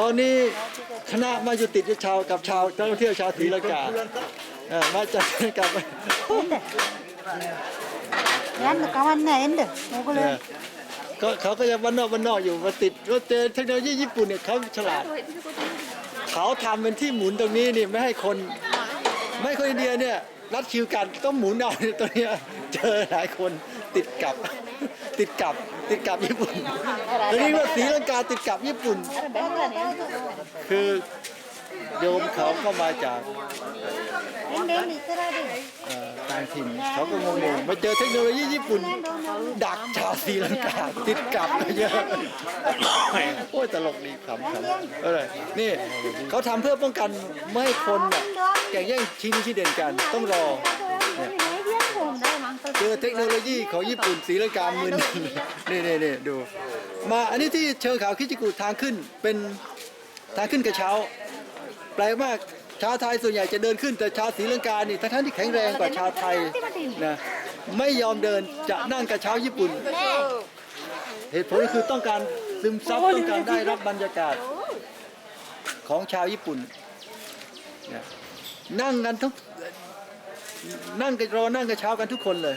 ตอนนี้คณะมาอยู่ติดชาวกับชาวนักท่องเที่ยวชาวศรีลังกาเออมาจากกับ Yan, kawan na end. Mo เนี่ยก็เขาก็ยังวันนอกวันนอกอยู่มาติดรถเจอเทคโนโลยีญี่ปุ่นเนี่ยเขาฉลาด เขาทำเป็นที่หมุนตรงนี้นี่ไม่ให้คน ไม่ให้คนอินเดียเนี่ยรัดคิวกันต้องหมุนเอาเนี่ยตรงเนี้ยเจอหลายคนติดกับ ติดกับติดกับญี่ปุ่นตรงนี้ว่าศรีลังกาติดกับญี่ปุ่น คือโยมเขาก็มาจาก Hindi, hindi sila din. เอ่อต่างถิ่นเขาก็งงๆมาเจอเทคโนโลยีญี่ปุ่น ดักชาวศรีลังกาติดกับเยอะโอ้ยตลกดีขำๆเออนี่เขาทำเพื่อป้องกันไม่ให้คนน่ะแข่งแย่งชิงที่เด่นกันต้องรอ เจอเทคโนโลยีของญี่ปุ่นศรีลังกามึนนี่นี่นี่ดู มาอันนี้ที่เชิงเขาคิจิกุทางขึ้นเป็นทางขึ้นกระเช้า แปลกมากชาวไทยส่วนใหญ่จะเดินขึ้นแต่ชาวศรีลังกานี่ทั้งๆที่แข็งแรงกว่าชาวไทยนะไม่ยอมเดินจะนั่งกระเช้าญี่ปุ่น เหตุผลก็คือต้องการซึมซับต้องการได้รับบรรยากาศของชาวญี่ปุ่นเนี่ยนั่งกันทุก นั่งกันรอนั่งกันเช้ากันทุกคนเลย